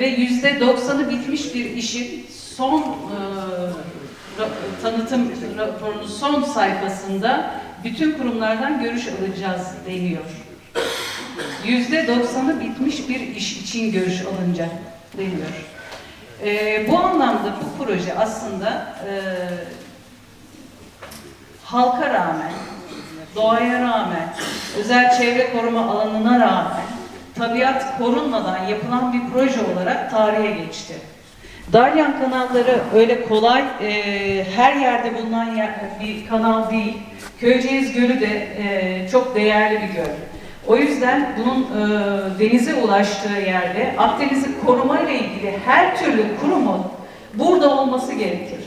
ve yüzde doksanı bitmiş bir işin son e, tanıtım raporunun son sayfasında bütün kurumlardan görüş alacağız deniyor. Yüzde doksanı bitmiş bir iş için görüş alınacak deniyor. E, bu anlamda bu proje aslında e, halka rağmen, doğaya rağmen, özel çevre koruma alanına rağmen tabiat korunmadan yapılan bir proje olarak tarihe geçti. Dalyan kanalları öyle kolay e, her yerde bulunan yer- bir kanal değil. Köyceğiz Gölü de e, çok değerli bir göl. O yüzden bunun e, denize ulaştığı yerde Akdeniz'i koruma ile ilgili her türlü kurumun burada olması gerekir.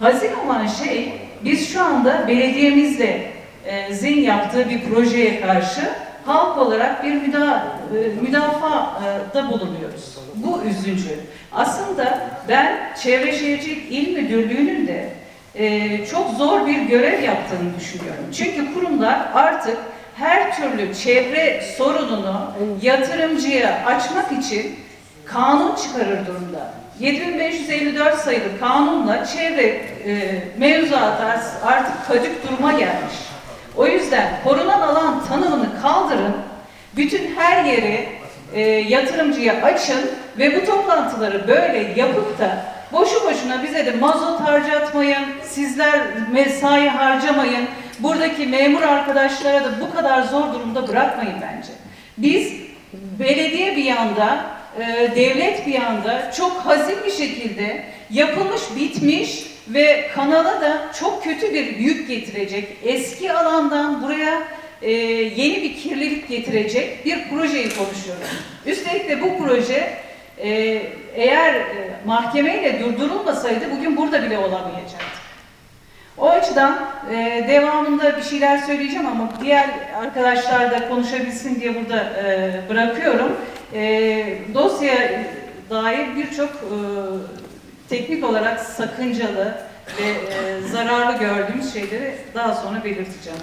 Hazin olan şey biz şu anda belediyemizle e, zin yaptığı bir projeye karşı halk olarak bir müda, e, müdafada bulunuyoruz. Bu üzücü. Aslında ben Çevre Şehircilik İl Müdürlüğü'nün de e, çok zor bir görev yaptığını düşünüyorum. Çünkü kurumlar artık her türlü çevre sorununu yatırımcıya açmak için kanun çıkarır durumda. 7554 sayılı kanunla çevre e, mevzuatı artık kadük duruma gelmiş. O yüzden korunan alan bütün her yeri e, yatırımcıya açın ve bu toplantıları böyle yapıp da boşu boşuna bize de mazot harcatmayın, sizler mesai harcamayın, buradaki memur arkadaşlara da bu kadar zor durumda bırakmayın bence. Biz belediye bir yanda, e, devlet bir yanda çok hazin bir şekilde yapılmış, bitmiş ve kanala da çok kötü bir yük getirecek, eski alandan buraya e, yeni bir kirlilik getirecek bir projeyi konuşuyoruz. Üstelik de bu proje e, eğer e, mahkemeyle durdurulmasaydı bugün burada bile olamayacaktı. O açıdan e, devamında bir şeyler söyleyeceğim ama diğer arkadaşlar da konuşabilsin diye burada e, bırakıyorum. E, dosyaya dair birçok e, teknik olarak sakıncalı ve e, zararlı gördüğümüz şeyleri daha sonra belirteceğim.